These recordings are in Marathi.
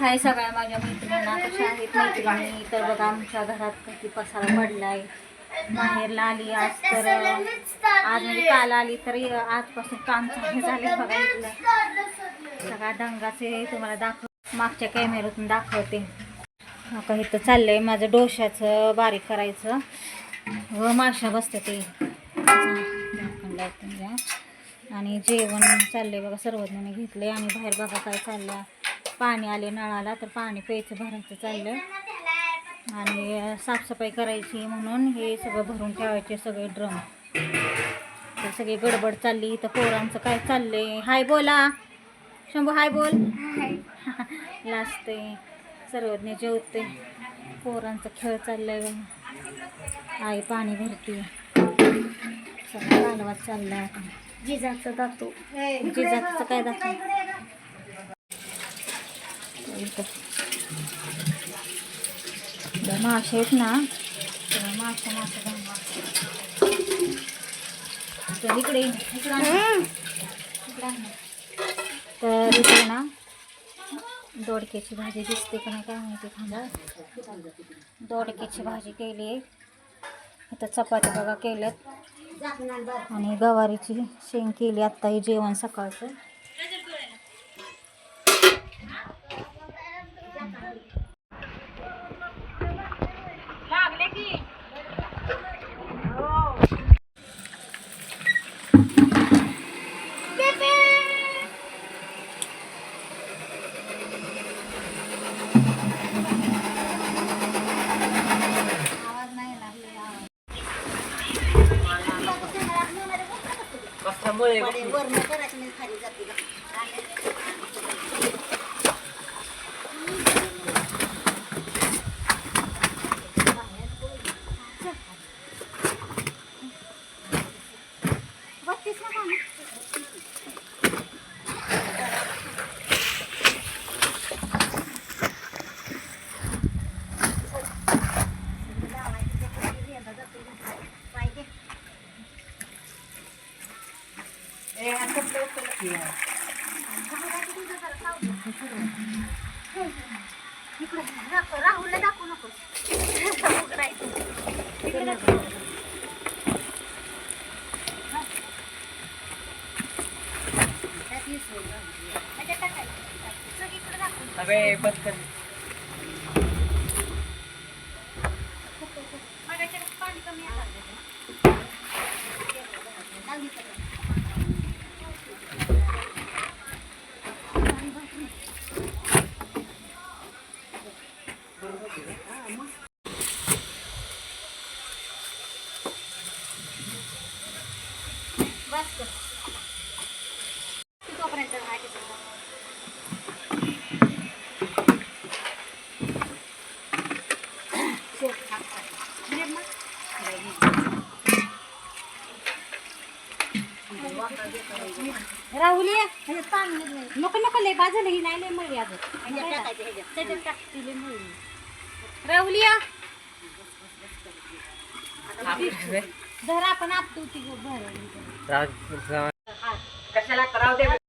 हाय सगळ्या माझ्या मैत्रिणींना कशा आहेत मैत्रिणी? तर बघा आमच्या घरात किती पसारा पडलाय. बाहेरला आली आज तर आज म्हणजे काल आली तर आजपासून काम चालू झाले बघा इथलं. सगळ्या डंगाचे तुम्हाला दाखव मागच्या कॅमेऱ्यातून दाखवते. आता इथं चाललंय माझं डोशाचं बारीक करायचं. व माशा बसते ते. आणि जेवण चाललंय बघा सर्वजणांनी आहे आणि बाहेर बघा काय चाललंय. पाणी आले नळाला तर पाणी प्यायचं भरायचं चाललं. आणि साफसफाई करायची म्हणून हे सगळं भरून ठेवायचे सगळे ड्रम. तर सगळी गडबड चालली. तर पोरांचं काय चाललंय? हाय बोला. शंभू हाय बोल. लाजते सर्वज्ञ जेवते पोरांचा खेळ चाललाय. आई पाणी भरते. सगळं कालवात चाललाय. आता जिजाचं दातो. जिजाचं काय दाखव इथं. मासे आहेत ना तर मासे मासे तर इकडे. तर इकडे ना दोडक्याची भाजी दिसते का नाही काय माहिती थांबा. दोडक्याची भाजी केली आहे. इथं चपात्या बघा केल्यात. आणि गवारीची शेंग केली आत्ता हे जेवण सकाळचं. आवाज बत्तीस राहुलला दाखवू नको त्यात अबे बंद कर मगाच्या पाणी कमी आलं त्याच्यात. लावली का ते? बस कर. तोपर्यंत भाजी सगळं. शेत टाकतात. म्हणजे मग राहुली नको नको लय बाजूला ही नाही लय मळली अजून. त्याच्यात टाकते लय मळली राहुली. धर आपण आपतो ती भर कशाला? कराव दे.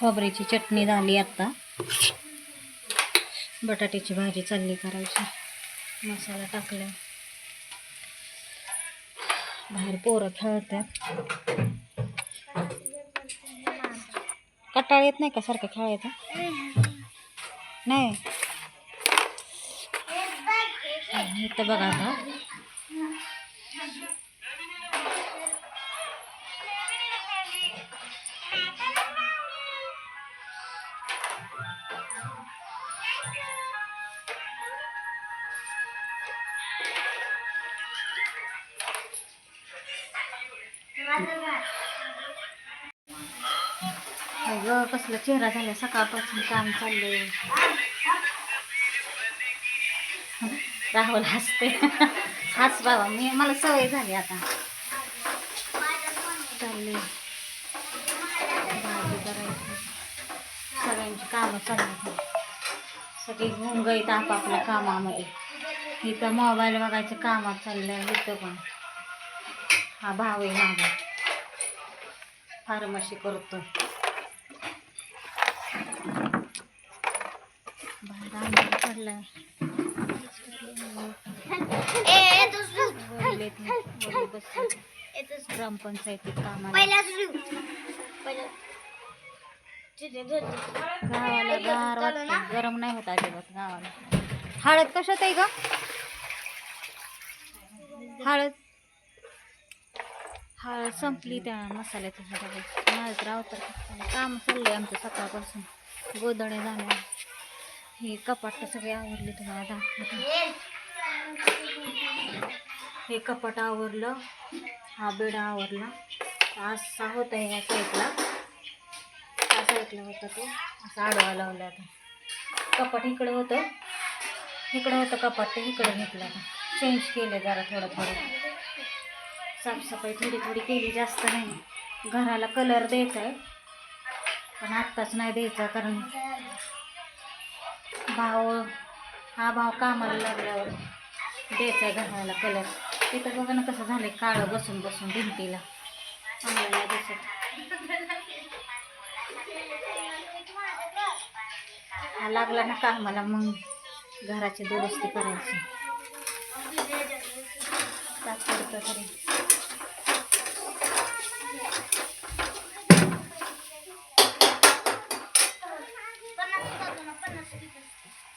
खोबऱ्याची चटणी झाली आत्ता बटाट्याची भाजी चालली करायची. मसाला टाकला. बाहेर पोरं खेळतात. कटाळ येत नाही का सारखं खेळायचं नाही? इथं बघा आता. अगं कसला चेहरा झाला सकाळपासून काम चाललंय. राहुल हसते. हाच बाबा मी मला सवय झाली आता. चालले भाजी करायची. सगळ्यांची कामं चालली. सगळी गुंगईत आपापल्या कामामध्ये. इथं मोबाईल बघायचं कामात चाललंय इथं पण. हा भाव आहे माझा फार्मसी करतो. पडलाय. ग्रामपंचायतीत कामाला. गावाला गार वाटतं गरम नाही होत अजिबात गावाला. हळद कशात आहे ग? हळद. हळद संपली त्या मसाल्याची ह्याच्यात माझं तर अवतर काम चाललंय आमचं सकाळपासून. गोदडे झाले. हे कपाट सगळे आवरले तुम्हाला दाखवते. हे कपाट आवरलं. हा बेडा आवरला. असा होता या साईडला. त्या साईडला होता तो. असा आडवा लावला आता. कपाट इकडं होतं. इकडं होतं कपाट ते इकडं घेतलं आता. चेंज केलं जरा थोडं थोडं साफसफाई थोडी थोडी केली जास्त नाही. घराला कलर द्यायचा आहे पण आत्ताच नाही द्यायचा कारण भाव हा भाव कामाला लागल्यावर द्यायचा आहे घराला कलर तिथं बघा ना कसं झालं काळं बसून बसून भिंतीला. चांगलं दिसत. हा लागला ना कामाला मग घराची दुरुस्ती करायची. तात्पुरतं तरी.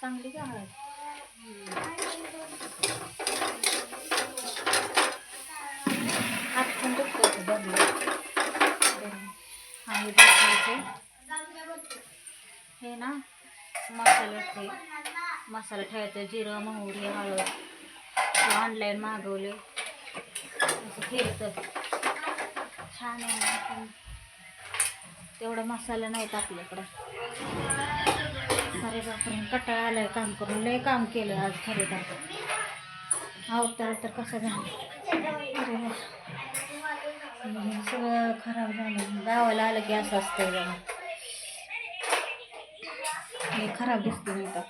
चांगली का हे ना मसाला मसाला ठेवायचं जिरं मोहरी हळद. ऑनलाईन मागवले असं केलं तर छान आहे पण तेवढा मसाला नाहीत आपल्याकडं अरे बापरे कटाळा आलाय काम करून. लय काम केलं आज खरेदी अवतार तर कसं झालं? सगळं खराब झालं. गावाला आलं की असं असतं हे खराब दिसते नाही का?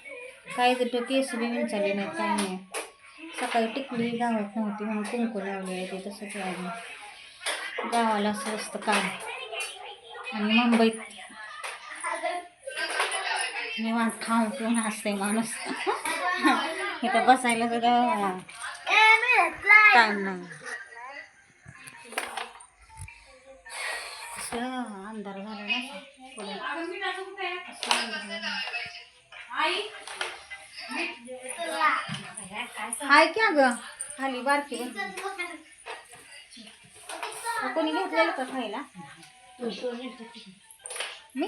काही तर केस बी विंचारले नाही काय नाही. सकाळी टिकली गावात नव्हती म्हणून कुंकू लावले आहे ते तसंच राहिलं. गावाला असं असतं काम. आणि मुंबईत निवांत खाऊन पिऊन असते माणूस. इथं बसायला सुद्धा टाइम नाही. अंधार झाला ना. हाय क्या ग खाली बारकी कोणी घेतलेलं का खायला? मी?